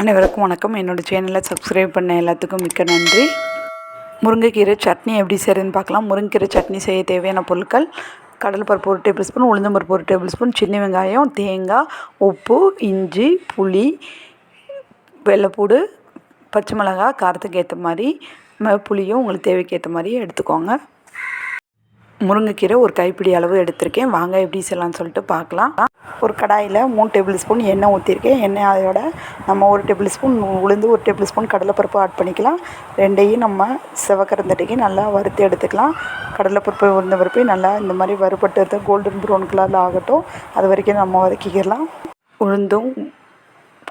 அனைவருக்கும் வணக்கம். என்னோடய சேனலை சப்ஸ்கிரைப் பண்ண எல்லாத்துக்கும் மிக்க நன்றி. முருங்கைக்கீரை சட்னி எப்படி செய்கிறதுன்னு பார்க்கலாம். முருங்கைக்கீரை சட்னி செய்ய தேவையான பொருட்கள் கடலைப்பருப்பு ஒரு டேபிள் ஸ்பூன் உளுந்தம்பருப்பு ஒரு டேபிள் ஸ்பூன் சின்ன வெங்காயம் தேங்காய் உப்பு இஞ்சி புளி வெள்ளைப்பூடு பச்சை மிளகாய் காரத்துக்கு ஏற்ற மாதிரி புளியும் உங்களுக்கு தேவைக்கு ஏற்ற மாதிரி எடுத்துக்கோங்க. முருங்கைக்கீரை ஒரு கைப்பிடி அளவு எடுத்திருக்கேன். வாங்க எப்படி செய்யலாம்னு சொல்லிட்டு பார்க்கலாம். ஒரு கடாயில் மூணு டேபிள் ஸ்பூன் எண்ணெய் ஊற்றிருக்கேன் எண்ணெய் அதோட நம்ம ஒரு டேபிள் ஸ்பூன் உளுந்து ஒரு டேபிள் ஸ்பூன் கடலைப்பருப்பு ஆட் பண்ணிக்கலாம். ரெண்டையும் நம்ம சிவக்கரந்தட்டைக்கு நல்லா வறுத்து எடுத்துக்கலாம். கடலைப்பருப்பு உளுந்த பருப்பையும் நல்லா இந்த மாதிரி வறுபட்டு கோல்டன் ப்ரௌன் கலரில் ஆகட்டும். அது வரைக்கும் நம்ம வதக்கிக்கலாம். உளுந்தும்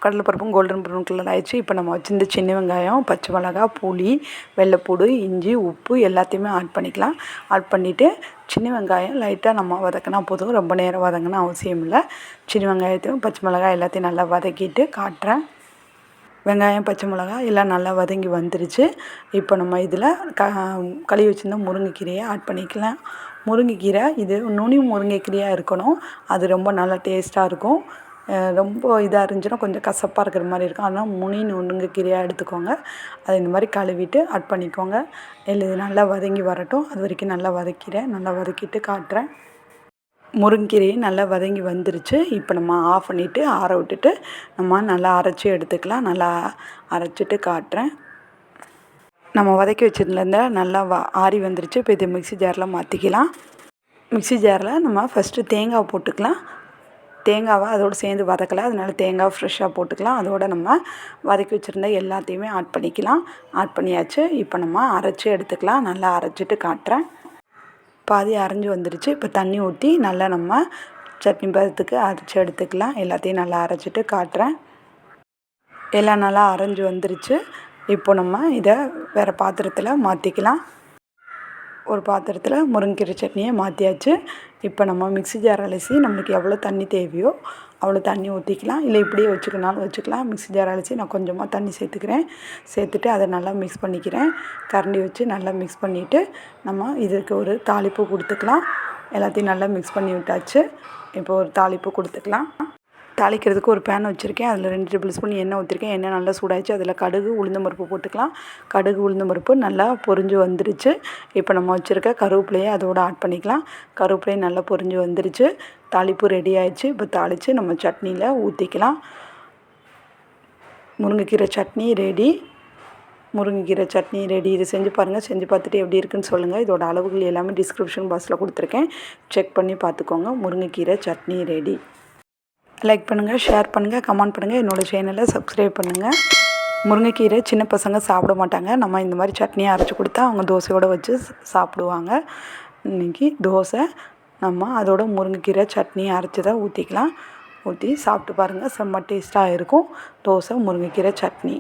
கடலைப்பருப்பும் கோல்டன் ப்ரௌன் கலர் ஆயிடுச்சு. இப்போ நம்ம வச்சுருந்த சின்ன வெங்காயம் பச்சை மிளகா புளி வெள்ளைப்பூடு இஞ்சி உப்பு எல்லாத்தையுமே ஆட் பண்ணிக்கலாம். ஆட் பண்ணிவிட்டு சின்ன வெங்காயம் லைட்டாக நம்ம வதக்கினா போதும். ரொம்ப நேரம் வதங்கினா அவசியம் இல்லை. சின்ன வெங்காயத்தையும் பச்சை மிளகாய் எல்லாத்தையும் நல்லா வதக்கிட்டு காட்டுறேன். வெங்காயம் பச்சை மிளகாய் எல்லாம் நல்லா வதங்கி வந்துருச்சு. இப்போ நம்ம இதில் க கழுவி வச்சுருந்த முருங்கைக்கீரையை ஆட் பண்ணிக்கலாம். முருங்கைக்கீரை இது நுனி முருங்கைக்கீரையாக இருக்கணும். அது ரொம்ப நல்லா டேஸ்ட்டாக இருக்கும். ரொம்ப இதாக இருந்துச்சுன்னா கொஞ்சம் கசப்பாக இருக்கிற மாதிரி இருக்கும். அதனால் முனி கீரையாக எடுத்துக்கோங்க. அதை இந்த மாதிரி கழுவிட்டு அட் பண்ணிக்கோங்க. இல்லை இது நல்லா வதங்கி வரட்டும். அது வரைக்கும் நல்லா வதக்கிறேன். நல்லா வதக்கிட்டு காட்டுறேன். முருங்கீரையும் நல்லா வதங்கி வந்துருச்சு. இப்போ நம்ம ஆஃப் பண்ணிவிட்டு ஆற விட்டுட்டு நம்ம நல்லா அரைச்சி எடுத்துக்கலாம். நல்லா அரைச்சிட்டு காட்டுறேன். நம்ம வதக்கி வச்சிருந்த நல்லா வ ஆறி வந்துருச்சு. இப்போ இது மிக்ஸி ஜாரில் மாற்றிக்கலாம் மிக்ஸி ஜாரில் நம்ம ஃபஸ்ட்டு தேங்காய் போட்டுக்கலாம். தேங்காவை அதோடு சேர்ந்து வதக்கலை. அதனால் தேங்காய் ஃப்ரெஷ்ஷாக போட்டுக்கலாம். அதோட நம்ம வதக்கி வச்சுருந்த எல்லாத்தையுமே ஆட் பண்ணிக்கலாம். ஆட் பண்ணியாச்சு. இப்போ நம்ம அரைச்சி எடுத்துக்கலாம். நல்லா அரைச்சிட்டு காட்டுறேன். பாதி அரைஞ்சி வந்துருச்சு. இப்போ தண்ணி ஊற்றி நல்லா நம்ம சட்னி பதத்துக்கு அரைச்சி எடுத்துக்கலாம். எல்லாத்தையும் நல்லா அரைச்சிட்டு காட்டுறேன். எல்லாம் நல்லா அரைஞ்சி வந்துருச்சு. இப்போ நம்ம இதை வேறு பாத்திரத்தில் மாற்றிக்கலாம் ஒரு பாத்திரத்தில் முருங்கீரை சட்னியை மாற்றியாச்சு இப்போ நம்ம மிக்ஸி ஜார் அலசி நம்மளுக்கு எவ்வளோ தண்ணி தேவையோ அவ்வளோ தண்ணி ஊற்றிக்கலாம் இல்லை இப்படியே வச்சுக்கனாலும் வச்சுக்கலாம். மிக்ஸி ஜார் அலசி நான் கொஞ்சமாக தண்ணி சேர்த்துக்கிறேன். சேர்த்துட்டு அதை நல்லா மிக்ஸ் பண்ணிக்கிறேன். கரண்டி வச்சு நல்லா மிக்ஸ் பண்ணிவிட்டு நம்ம இதுக்கு ஒரு தாளிப்பு கொடுத்துக்கலாம். எல்லாத்தையும் நல்லா மிக்ஸ் பண்ணி விட்டாச்சு. இப்போ ஒரு தாளிப்பு கொடுத்துக்கலாம். தாளிக்கிறதுக்கு ஒரு பேன் வச்சுருக்கேன். அதில் ரெண்டு டேபிள் ஸ்பூன் எண்ணெய் ஊற்றிருக்கேன் எண்ணெய் நல்லா சூடாச்சு அதில் கடுகு உளுந்தம் பருப்பு போட்டுக்கலாம். கடுகு உளுந்தம் பருப்பு நல்லா பொரிஞ்சு வந்துருச்சு. இப்போ நம்ம வச்சுருக்க கருவேப்பிலையை அதோட ஆட் பண்ணிக்கலாம். கருவேப்பிலையும் நல்லா பொரிஞ்சு வந்துருச்சு. தாளிப்பு ரெடி ஆயிடுச்சு. இப்போ தாளித்து நம்ம சட்னியில் ஊற்றிக்கலாம் முருங்கைக்கீரை சட்னி ரெடி முருங்கைக்கீரை சட்னி ரெடி இது செஞ்சு பாருங்கள் செஞ்சு பார்த்துட்டு எப்படி இருக்குன்னு சொல்லுங்கள் இதோட அளவுகள் எல்லாமே டிஸ்கிரிப்ஷன் பாக்ஸில் கொடுத்துருக்கேன். செக் பண்ணி பார்த்துக்கோங்க. முருங்கைக்கீரை சட்னி ரெடி லைக் பண்ணுங்கள் ஷேர் பண்ணுங்கள் கமெண்ட் பண்ணுங்கள் என்னோடய சேனலை சப்ஸ்கிரைப் பண்ணுங்கள் முருங்கைக்கீரை சின்ன பசங்க சாப்பிட மாட்டாங்க. நம்ம இந்த மாதிரி சட்னியை அரைச்சி கொடுத்தா அவங்க தோசையோடு வச்சு சாப்பிடுவாங்க. இன்றைக்கி தோசை நம்ம அதோட முருங்கைக்கீரை சட்னி அரைச்சி தான் ஊற்றிக்கலாம் ஊற்றி சாப்பிட்டு பாருங்கள் செம்ம டேஸ்ட்டாக இருக்கும். தோசை முருங்கைக்கீரை சட்னி.